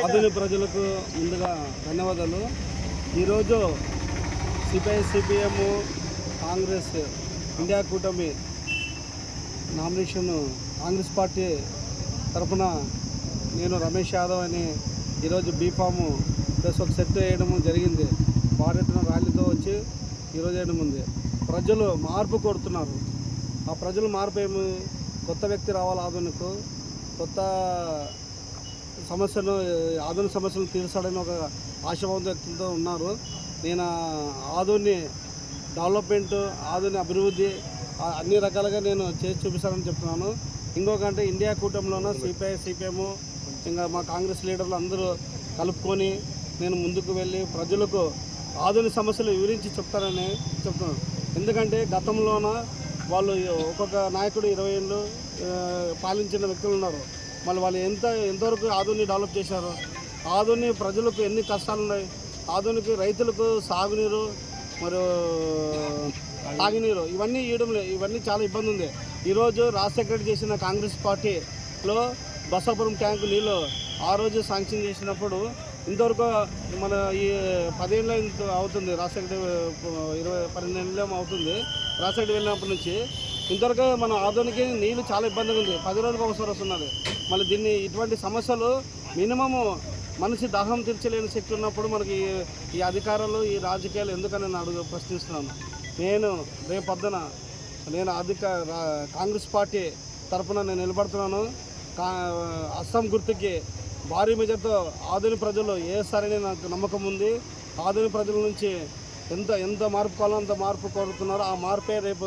ఆధునిక ప్రజలకు ముందుగా ధన్యవాదాలు. ఈరోజు సిపిఐ సిపిఎం కాంగ్రెస్ ఇండియా కూటమి నామినేషన్ కాంగ్రెస్ పార్టీ తరఫున నేను రమేష్ యాదవ్ అని ఈరోజు బీఫాము ప్లస్ ఒక సెట్ వేయడం జరిగింది. భారతన ర్యాలీతో వచ్చి ఈరోజు వేయడం ఉంది. ప్రజలు మార్పు కోరుతున్నారు. ఆ ప్రజలు మార్పు ఏమి? కొత్త వ్యక్తి రావాలి ఆధునికు? కొత్త సమస్యలు ఆధునిక సమస్యలు తీర్చాడని ఒక ఆశాభావం వ్యక్తులతో ఉన్నారు. నేను ఆధుని డెవలప్మెంట్ ఆధుని అభివృద్ధి అన్ని రకాలుగా నేను చేసి చూపిస్తానని చెప్తున్నాను. ఇంకొక అంటే ఇండియా కూటమిలోన సిపిఐ సిపిఎం ఇంకా మా కాంగ్రెస్ లీడర్లు అందరూ కలుపుకొని నేను ముందుకు వెళ్ళి ప్రజలకు ఆధునిక సమస్యలు వివరించి చెప్తానని చెప్తున్నాను. ఎందుకంటే గతంలోన వాళ్ళు ఒక్కొక్క నాయకుడు ఇరవై ఏళ్ళు పాలించిన వ్యక్తులు ఉన్నారు. మళ్ళీ వాళ్ళు ఎంత ఎంతవరకు ఆధుని డెవలప్ చేశారు? ఆధుని ప్రజలకు ఎన్ని కష్టాలు ఉన్నాయి ఆధునిక రైతులకు సాగునీరు మరియు తాగునీరు ఇవన్నీ ఇవ్వడం లేదు ఇవన్నీ చాలా ఇబ్బంది ఉంది. ఈరోజు రాజశేఖర రెడ్డి చేసిన కాంగ్రెస్ పార్టీలో బసాపురం ట్యాంకు నీళ్ళు ఆ రోజు శాంక్షన్ చేసినప్పుడు ఇంతవరకు మన ఈ పదేళ్ళ అవుతుంది. రాజశేఖర ఇరవై పన్నెండు అవుతుంది. రాసైడ్ వెళ్ళినప్పటి నుంచి ఇంతవరకు మన ఆధునిక నీళ్ళు చాలా ఇబ్బందిగా ఉంది. పది రోజులకు ఒకసారి వస్తున్నది మళ్ళీ దీన్ని ఇటువంటి సమస్యలు మినిమము మనిషి దాహం తీర్చలేని శక్తి ఉన్నప్పుడు మనకి ఈ- అధికారాలు ఈ రాజకీయాలు ఎందుకని నేను అడుగు ప్రశ్నిస్తున్నాను. నేను రేపు పొద్దున నేను అధిక కాంగ్రెస్ పార్టీ తరఫున నేను నిలబడుతున్నాను. కా అస్సాం గుర్తుకి భారీ మెజార్తో ఆధునిక ప్రజలు వేస్తారని నాకు నమ్మకం ఉంది? ఆధునిక ప్రజల నుంచి ఎంత ఎంత మార్పు కావాలో అంత మార్పు కోరుతున్నారో ఆ మార్పే రేపు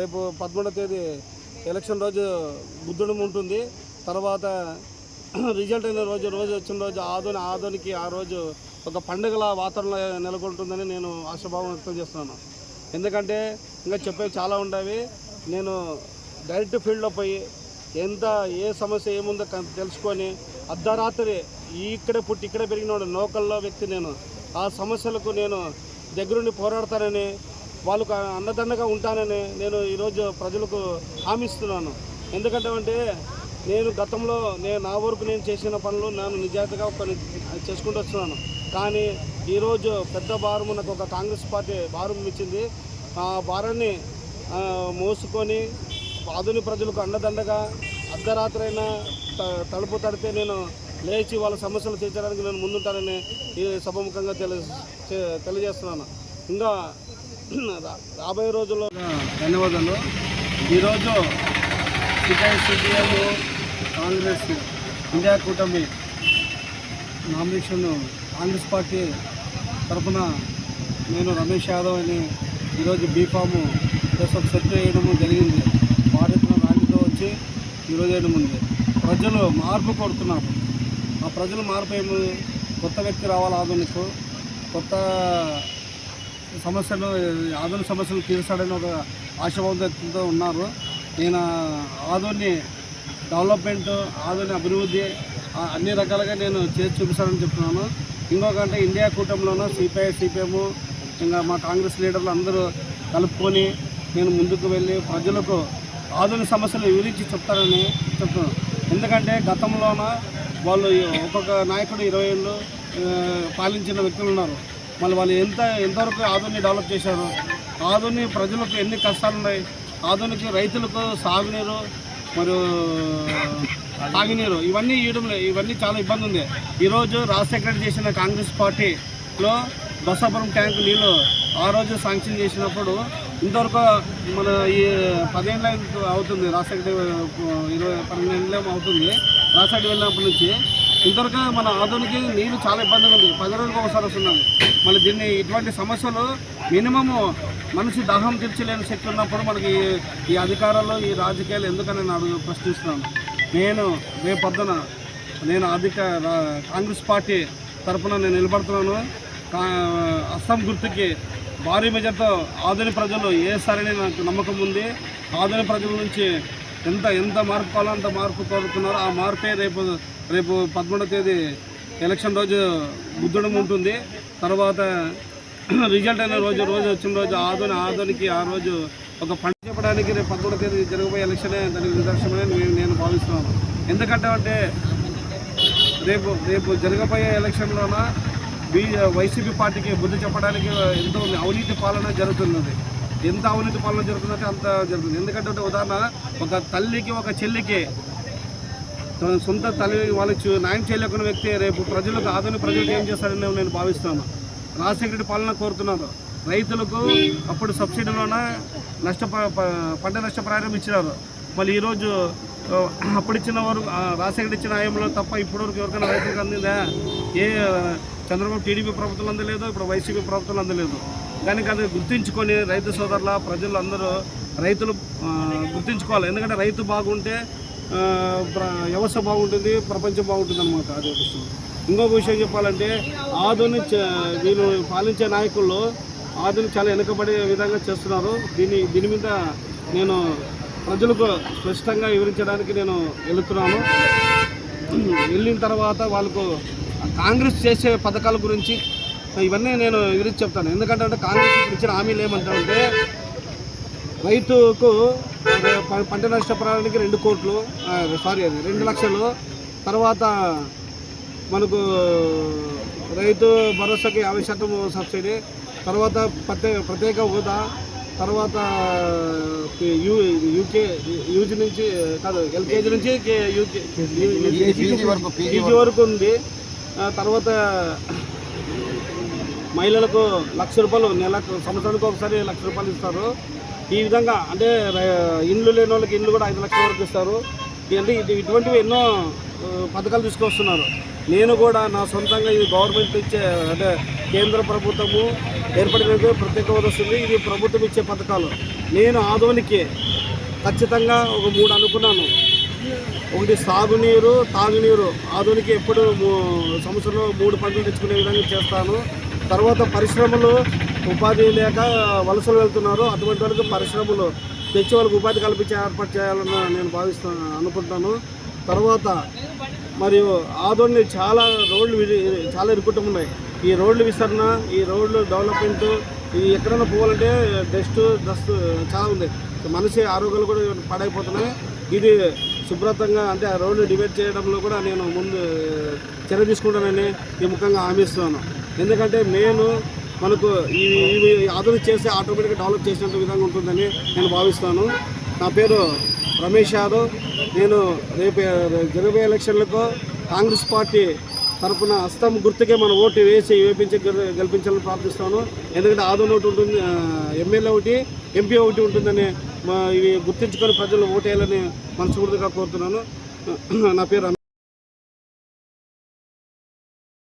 రేపు పదమూడవ తేదీ ఎలక్షన్ రోజు బుద్ధుడు ఉంటుంది. తర్వాత రిజల్ట్ అయిన రోజు రోజు వచ్చిన రోజు ఆదోని ఆదోనికి ఆ రోజు ఒక పండుగల వాతావరణం నెలకొంటుందని నేను ఆశాభావం వ్యక్తం చేస్తున్నాను. ఎందుకంటే ఇంకా చెప్పేవి చాలా ఉండేవి. నేను డైరెక్ట్ ఫీల్డ్లో పోయి ఎంత ఏ సమస్య ఏముందో తెలుసుకొని అర్ధరాత్రి ఇక్కడే పుట్టి ఇక్కడే పెరిగిన నోకల్లో వ్యక్తి నేను. ఆ సమస్యలకు నేను దగ్గరుండి పోరాడతానని వాళ్ళకు అన్నదండగా ఉంటానని నేను ఈరోజు ప్రజలకు హామీస్తున్నాను. ఎందుకంటే అంటే నేను గతంలో నేను నా వరకు నేను చేసిన పనులు నేను నిజాయితీగా కొన్ని చేసుకుంటూ వస్తున్నాను. కానీ ఈరోజు పెద్ద భారం నాకు ఒక కాంగ్రెస్ పార్టీ భారం ఇచ్చింది. ఆ భారాన్ని మోసుకొని ఆధుని ప్రజలకు అండదండగా అర్ధరాత్రైనా త- తలుపు తడితే నేను లేచి వాళ్ళ సమస్యలు తీర్చడానికి నేను ముందుంటానని ఈ సభముఖంగా తెలి తెలియజేస్తున్నాను. ఇంకా రాబోయే రోజుల్లో ధన్యవాదాలు. ఈరోజు సిపిఐ కాంగ్రెస్ ఇండియా కూటమి నామినేషన్ కాంగ్రెస్ పార్టీ తరఫున నేను రమేష్ యాదవ్ అని ఈరోజు బీఫాము ప్రస్తుతం సెట్ చేయడం జరిగింది. భారత్లో ర్యాలీతో వచ్చి ఈరోజు వేయడం ఉంది. ప్రజలు మార్పు కొడుతున్నారు ఆ ప్రజలు మార్పు కొత్త వ్యక్తి రావాలి ఆధునికు కొత్త సమస్యలు ఆధునిక సమస్యలు తీర్చాడని ఒక ఆశాభావంతో ఉన్నారు. నేను ఆధుని డెవలప్మెంట్ ఆధునిక అభివృద్ధి అన్ని రకాలుగా నేను చేసి చూపిస్తానని చెప్తున్నాను. ఇంకొకంటే ఇండియా కూటమిలోనూ సిపిఐ సిపిఎం ఇంకా మా కాంగ్రెస్ లీడర్లు అందరూ కలుపుకొని నేను ముందుకు వెళ్ళి ప్రజలకు ఆధునిక సమస్యలు వివరించి చెప్తానని చెప్తున్నాను. ఎందుకంటే గతంలోన వాళ్ళు ఒక్కొక్క నాయకుడు ఇరవై ఏళ్ళు పాలించిన వ్యక్తులు ఉన్నారు. మళ్ళీ వాళ్ళు ఎంత ఎంతవరకు ఆధుని డెవలప్ చేశారు? ఆధుని ప్రజలకు ఎన్ని కష్టాలు ఉన్నాయి? ఆధునిక రైతులకు సాగునీరు మరియు తాగునీరు ఇవన్నీ ఇవ్వడం ఇవన్నీ చాలా ఇబ్బంది ఉంది. ఈరోజు రాజశేఖర చేసిన కాంగ్రెస్ పార్టీలో బసాపురం ట్యాంకు నీళ్ళు ఆ రోజు శాంక్షన్ చేసినప్పుడు ఇంతవరకు మన ఈ పదిహేను అవుతుంది రాజశేఖర ఇరవై పన్నెండు అవుతుంది. రాజశేఖర వెళ్ళినప్పటి నుంచి ఇంతవరకు మన ఆధునిక నీళ్ళు చాలా ఇబ్బందిగా ఉంది. పది రోజులకు ఒకసారి వస్తున్నది మళ్ళీ దీన్ని ఇటువంటి సమస్యలు మినిమము మనిషి దాహం తీర్చలేని శక్తి ఉన్నప్పుడు మనకి ఈ- అధికారాలు ఈ రాజకీయాలు ఎందుకని నేను అడుగు ప్రశ్నిస్తున్నాను. నేను రేపు పొద్దున నేను అధిక కాంగ్రెస్ పార్టీ తరఫున నేను నిలబడుతున్నాను. అస్సాం గుర్తుకి భారీ మెజార్తో ఆధునిక ప్రజలు ఏ సరైన నాకు నమ్మకం ఉంది? ఆధునిక ప్రజల నుంచి ఎంత ఎంత మార్పు కావాలో అంత మార్పు కోరుతున్నారు. ఆ మార్పే రేపు రేపు పదమూడవ తేదీ ఎలక్షన్ రోజు బుద్ధడం ఉంటుంది. తర్వాత రిజల్ట్ అయిన రోజు రోజు వచ్చిన రోజు ఆధుని ఆధునికి ఆ రోజు ఒక పని చెప్పడానికి రేపు పదమూడవ తేదీ జరగబోయే ఎలక్షనే దానికి నిదర్శనమని నేను భావిస్తున్నాను. ఎందుకంటే అంటే రేపు రేపు జరగబోయే ఎలక్షన్లోన బీ వైసీపీ పార్టీకి బుద్ధి చెప్పడానికి ఎంతో అవినీతి పాలన జరుగుతున్నది. ఎంత అవినీతి పాలన జరుగుతుందంటే అంత జరుగుతుంది. ఎందుకంటే ఉదాహరణ ఒక తల్లికి ఒక చెల్లికి తన సొంత తల్లి వాళ్ళకి న్యాయం చేయలేకున్న వ్యక్తి రేపు ప్రజలకు ఆధునిక ప్రజలకు ఏం చేస్తాడని నేను భావిస్తున్నాను. రాజశేఖర పాలన కోరుతున్నాను రైతులకు అప్పుడు సబ్సిడీలోన నష్ట పంట నష్టపరిహారం ఇచ్చినారు. మళ్ళీ ఈరోజు అప్పుడు ఇచ్చిన వారు రాజశేఖర ఇచ్చిన హయాంలో తప్ప ఇప్పటివరకు ఎవరికైనా రైతులకు అందిందా? ఏ చంద్రబాబు టీడీపీ ప్రభుత్వం అందలేదు ఇప్పుడు వైసీపీ ప్రభుత్వం అందలేదు. కానీ అది గుర్తించుకొని రైతు సోదరుల ప్రజలు అందరూ రైతులు గుర్తించుకోవాలి. ఎందుకంటే రైతు బాగుంటే వ్యవస్థ బాగుంటుంది ప్రపంచం బాగుంటుంది అనమాట అదే విషయం. ఇంకొక విషయం చెప్పాలంటే ఆధుని వీళ్ళు పాలించే నాయకుల్లో ఆధుని చాలా వెనుకబడే విధంగా చేస్తున్నారు. దీని దీని మీద నేను ప్రజలకు స్పష్టంగా వివరించడానికి నేను వెళుతున్నాను. వెళ్ళిన తర్వాత వాళ్ళకు కాంగ్రెస్ చేసే పథకాల గురించి ఇవన్నీ నేను వివరించి చెప్తాను ఎందుకంటే అంటే కాంగ్రెస్ ఇచ్చిన హామీలు ఏమంటారంటే రైతుకు ప- పంట నష్టపరానికి రెండు కోట్లు సారీ అది రెండు లక్షలు తర్వాత మనకు రైతు భరోసాకి యాభై శాతం సబ్సిడీ తర్వాత ప్రత్యేక ప్రత్యేక హోదా తర్వాత యూ యూకే యూజీ నుంచి కాదు ఎల్కేజీ నుంచి కే- యూకే పీజీ వరకు ఉంది తర్వాత మహిళలకు లక్ష రూపాయలు నెలకు సంవత్సరానికి ఒకసారి లక్ష రూపాయలు ఇస్తారు. ఈ విధంగా అంటే ఇండ్లు లేని వాళ్ళకి ఇండ్లు కూడా ఐదు లక్షల వరకు ఇస్తారు. అంటే ఇది ఇటువంటివి ఎన్నో పథకాలు తీసుకొస్తున్నారు. నేను కూడా నా సొంతంగా ఇది గవర్నమెంట్ ఇచ్చే అంటే కేంద్ర ప్రభుత్వము ఏర్పడినది ప్రత్యేక హోదా వస్తుంది. ఇది ప్రభుత్వం ఇచ్చే పథకాలు. నేను ఆదోనికి ఖచ్చితంగా ఒక మూడు అనుకున్నాను. ఒకటి సాగునీరు తాగునీరు. ఆధునిక ఎప్పుడు సంవత్సరంలో మూడు పంటలు తెచ్చుకునే విధంగా చేస్తాను. తర్వాత పరిశ్రమలు ఉపాధి లేక వలసలు వెళ్తున్నారు. అటువంటి వాళ్ళకి పరిశ్రమలు తెచ్చి వాళ్ళకి ఉపాధి కల్పించే ఏర్పాటు చేయాలని నేను భావిస్తాను అనుకుంటాను. తర్వాత మరియు ఆదోని చాలా రోడ్లు చాలా ఇరుకుటం ఉన్నాయి. ఈ రోడ్లు విస్తరణ ఈ రోడ్లు డెవలప్మెంట్ ఈ ఎక్కడైనా పోవాలంటే డస్ట్ డస్ట్ చాలా ఉంది. మనిషి ఆరోగ్యాలు కూడా పాడైపోతున్నాయి. ఇది శుభ్రతంగా అంటే ఆ రోడ్లు డివైడ్ చేయడంలో కూడా నేను ముందు చర్య తీసుకుంటానని ఈ ముఖ్యంగా హామీ ఇస్తున్నాను. ఎందుకంటే నేను మనకు ఇవి ఇవి చేసి చేస్తే ఆటోమేటిక్గా డెవలప్ చేసినట్టు విధంగా ఉంటుందని నేను భావిస్తాను. నా పేరు రమేష్ యాదవ్. నేను రేపు జరగబోయే ఎలక్షన్లకు కాంగ్రెస్ పార్టీ తరపున హస్తం గుర్తుకే మన ఓటు వేసి వేపించి గెలిపించాలని ప్రార్థిస్తాను. ఎందుకంటే ఆదోని ఒకటి ఉంటుంది ఎమ్మెల్యే ఒకటి ఎంపీ ఒకటి ఉంటుందని ఇవి గుర్తించుకొని ప్రజలు ఓటేయాలని మనస్ఫూర్తిగా కోరుతున్నాను. నా పేరు